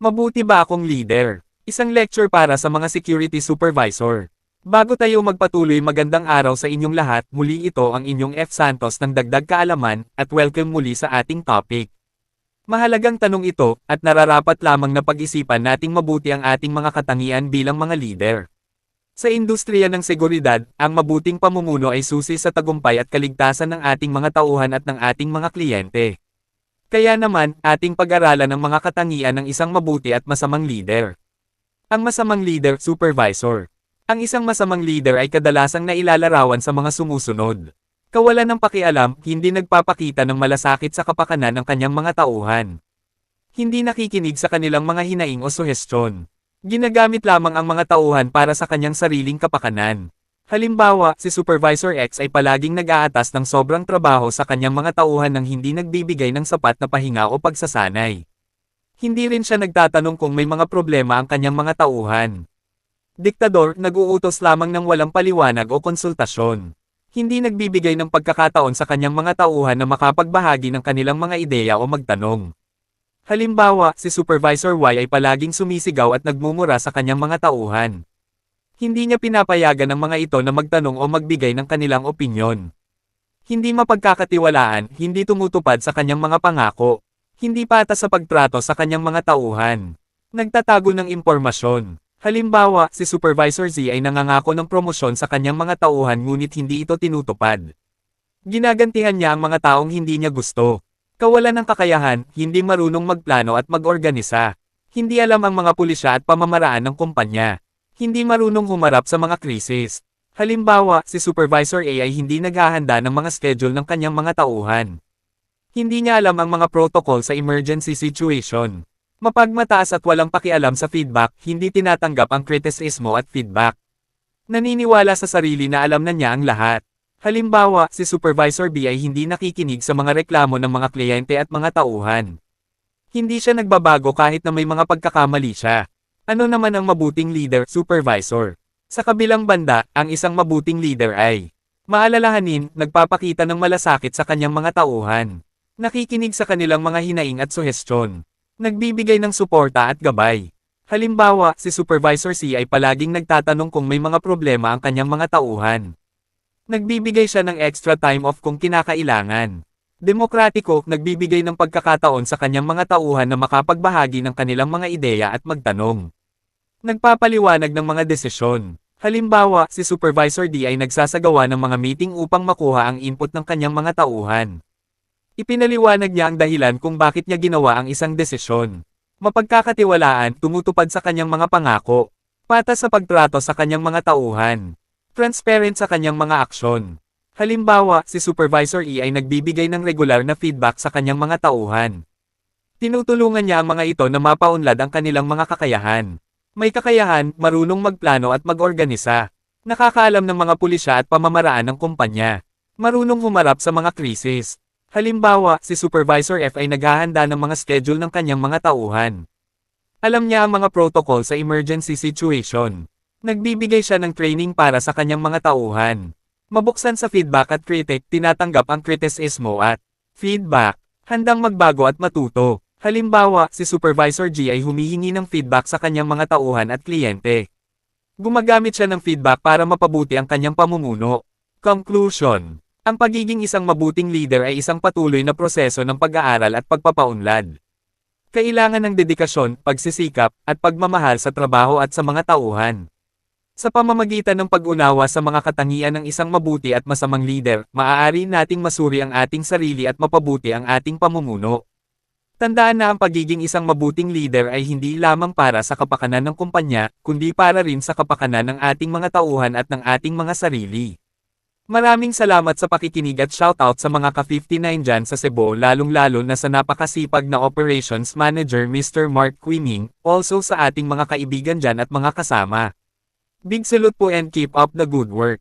Mabuti ba akong leader? Isang lecture para sa mga security supervisor. Bago tayo magpatuloy magandang araw sa inyong lahat, muli ito ang inyong F. Santos ng Dagdag Kaalaman, at welcome muli sa ating topic. Mahalagang tanong ito, at nararapat lamang na pag-isipan nating mabuti ang ating mga katangian bilang mga leader. Sa industriya ng seguridad, ang mabuting pamumuno ay susi sa tagumpay at kaligtasan ng ating mga tauhan at ng ating mga kliyente. Kaya naman, ating pag-aralan ang mga katangian ng isang mabuti at masamang leader. Ang masamang leader, supervisor. Ang isang masamang leader ay kadalasang nailalarawan sa mga sumusunod. Kawalan ng pakialam, hindi nagpapakita ng malasakit sa kapakanan ng kanyang mga tauhan. Hindi nakikinig sa kanilang mga hinaing o suhestyon. Ginagamit lamang ang mga tauhan para sa kanyang sariling kapakanan. Halimbawa, si Supervisor X ay palaging nag-aatas ng sobrang trabaho sa kanyang mga tauhan nang hindi nagbibigay ng sapat na pahinga o pagsasanay. Hindi rin siya nagtatanong kung may mga problema ang kanyang mga tauhan. Diktador, nag-uutos lamang ng walang paliwanag o konsultasyon. Hindi nagbibigay ng pagkakataon sa kanyang mga tauhan na makapagbahagi ng kanilang mga ideya o magtanong. Halimbawa, si Supervisor Y ay palaging sumisigaw at nagmumura sa kanyang mga tauhan. Hindi niya pinapayagan ng mga ito na magtanong o magbigay ng kanilang opinyon. Hindi mapagkakatiwalaan, hindi tumutupad sa kanyang mga pangako. Hindi patas sa pagtrato sa kanyang mga tauhan. Nagtatago ng impormasyon. Halimbawa, si Supervisor Z ay nangangako ng promosyon sa kanyang mga tauhan ngunit hindi ito tinutupad. Ginagantihan niya ang mga taong hindi niya gusto. Kawalan ng kakayahan, hindi marunong magplano at mag-organisa. Hindi alam ang mga pulisya at pamamaraan ng kumpanya. Hindi marunong humarap sa mga krisis. Halimbawa, si Supervisor A ay hindi naghahanda ng mga schedule ng kanyang mga tauhan. Hindi niya alam ang mga protocol sa emergency situation. Mapagmataas at walang pakialam sa feedback, hindi tinatanggap ang kritisismo at feedback. Naniniwala sa sarili na alam na niya ang lahat. Halimbawa, si Supervisor B ay hindi nakikinig sa mga reklamo ng mga kliyente at mga tauhan. Hindi siya nagbabago kahit na may mga pagkakamali siya. Ano naman ang mabuting leader, supervisor? Sa kabilang banda, ang isang mabuting leader ay maalalahanin, nagpapakita ng malasakit sa kanyang mga tauhan. Nakikinig sa kanilang mga hinaing at suhestyon. Nagbibigay ng suporta at gabay. Halimbawa, si Supervisor C ay palaging nagtatanong kung may mga problema ang kanyang mga tauhan. Nagbibigay siya ng extra time off kung kinakailangan. Demokratiko, nagbibigay ng pagkakataon sa kanyang mga tauhan na makapagbahagi ng kanilang mga ideya at magtanong. Nagpapaliwanag ng mga desisyon. Halimbawa, si Supervisor D ay nagsasagawa ng mga meeting upang makuha ang input ng kanyang mga tauhan. Ipinaliwanag niya ang dahilan kung bakit niya ginawa ang isang desisyon. Mapagkakatiwalaan, tumutupad sa kanyang mga pangako. Patas sa pagtrato sa kanyang mga tauhan. Transparent sa kanyang mga aksyon. Halimbawa, si Supervisor E ay nagbibigay ng regular na feedback sa kanyang mga tauhan. Tinutulungan niya ang mga ito na mapaunlad ang kanilang mga kakayahan. May kakayahan, marunong magplano at mag-organisa. Nakakaalam ng mga pulisya at pamamaraan ng kumpanya. Marunong humarap sa mga krisis. Halimbawa, si Supervisor F ay naghahanda ng mga schedule ng kanyang mga tauhan. Alam niya ang mga protocol sa emergency situation. Nagbibigay siya ng training para sa kanyang mga tauhan. Mabuksan sa feedback at critic, tinatanggap ang kritisismo at feedback. Handang magbago at matuto. Halimbawa, si Supervisor G ay humihingi ng feedback sa kanyang mga tauhan at kliyente. Gumagamit siya ng feedback para mapabuti ang kanyang pamumuno. Conclusion Ang pagiging isang mabuting leader ay isang patuloy na proseso ng pag-aaral at pagpapaunlad. Kailangan ng dedikasyon, pagsisikap, at pagmamahal sa trabaho at sa mga tauhan. Sa pamamagitan ng pag-unawa sa mga katangian ng isang mabuti at masamang leader, maaari nating masuri ang ating sarili at mapabuti ang ating pamumuno. Tandaan na ang pagiging isang mabuting leader ay hindi lamang para sa kapakanan ng kumpanya, kundi para rin sa kapakanan ng ating mga tauhan at ng ating mga sarili. Maraming salamat sa pakikinig at shoutout sa mga ka-59 dyan sa Cebu lalong-lalo na sa napakasipag na Operations Manager Mr. Mark Quiming, also sa ating mga kaibigan dyan at mga kasama. Big salute po and keep up the good work.